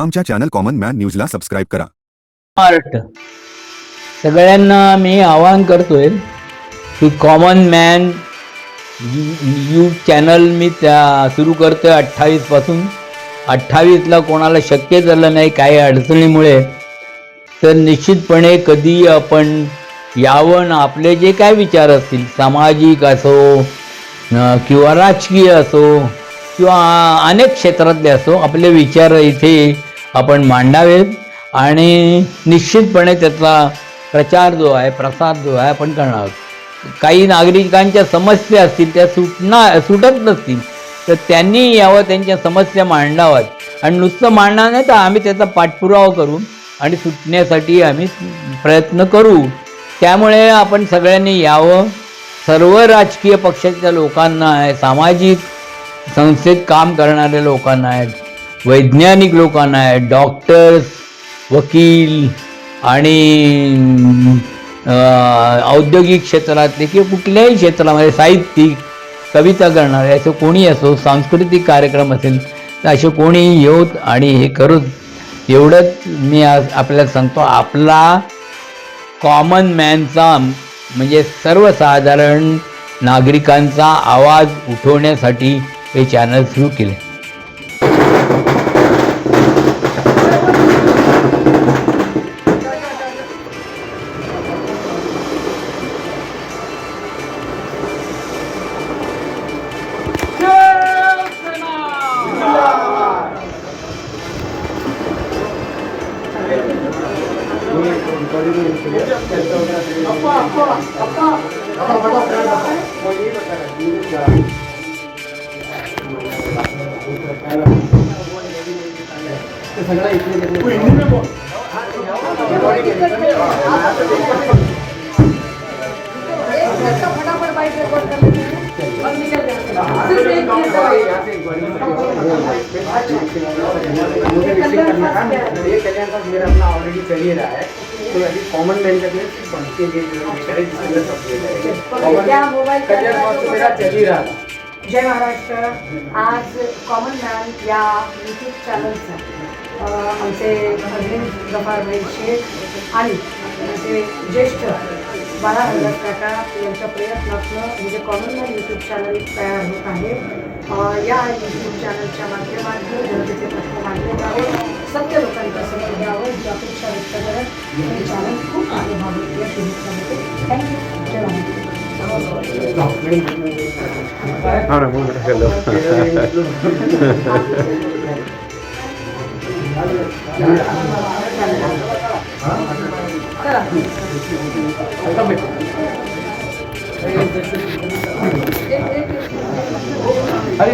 आमच्या channel common man न्यूजला subscribe करा. महाराष्ट्र. सगळ्यांना मी आवाहन करतोय की कॉमन मॅन यूट्यूब चॅनल मी त्या सुरू करतोय अठ्ठावीसपासून अठ्ठावीसला कोणाला शक्य झालं नाही काही अडचणीमुळे तर निश्चितपणे कधी आपण यावं आपले जे काय विचार असतील सामाजिक असो किंवा राजकीय असो किंवा अनेक क्षेत्रातले असो आपले विचार इथे आपण मांडावेत आणि निश्चितपणे त्याचा प्रचार जो आहे प्रसार जो आहे आपण करणार आहोत. काही नागरिकांच्या समस्या असतील त्या सुटणार सुटत नसतील तर त्यांनी यावं त्यांच्या समस्या मांडाव्यात. आणि नुसतं मांडणार नाही तर आम्ही त्याचा पाठपुरावा करू आणि सुटण्यासाठी आम्ही प्रयत्न करू. त्यामुळे आपण सगळ्यांनी यावं. सर्व राजकीय पक्षाच्या लोकांना आहे सामाजिक संस्थेत काम करणाऱ्या लोकांना आहेत. वैज्ञानिक लोकांना आहे. डॉक्टर्स वकील आणि औद्योगिक क्षेत्रातले किंवा कुठल्याही क्षेत्रामध्ये साहित्यिक कविता करणारे असं कोणी असो सांस्कृतिक कार्यक्रम असेल तर असे कोणीही येऊत आणि हे करूत. एवढंच मी आज आपल्याला सांगतो. आपला कॉमन मॅनचा म्हणजे सर्वसाधारण नागरिकांचा आवाज उठवण्यासाठी हे चॅनल सुरू केले. फटाफट बाइक रिकॉर्ड हैं मेरा अपना ऑलरेडी ही तो अभी कॉमन मैन का जो मेरा चल ही रहा था जय महाराष्ट्र. आज कॉमन मॅन या यूट्यूब चॅनलचं आमचे अरविंद गफारभाई शेख आणि आमचे ज्येष्ठ बाळा हरदास काका यांच्या प्रयत्नातनं म्हणजे कॉमन मॅन यूट्यूब चॅनल तयार होत आहे. या यूट्यूब चॅनलच्या माध्यमातून जनतेचे प्रश्न मांडले जावे. सत्य लोकांच्या समोर द्यावं ही अपेक्षा व्यक्त करत हे चॅनल खूप शुभेच्छा देते थँक्यू अरे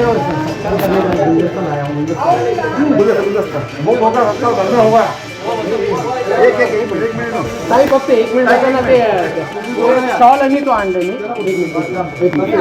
एक एक एक मिनट ताई फक्त एक मिनिट ऐका ना ते स्टॉल आणि तो आणलं मी. एक मिनिट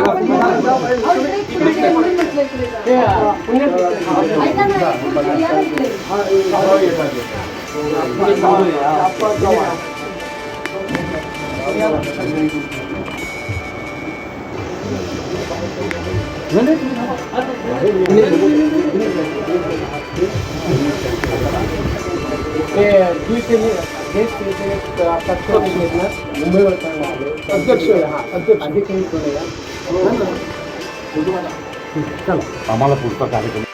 ना मुंबईवर अध्यक्ष हा अध्यक्ष या? आम्हाला पुढचा कार्यक्रम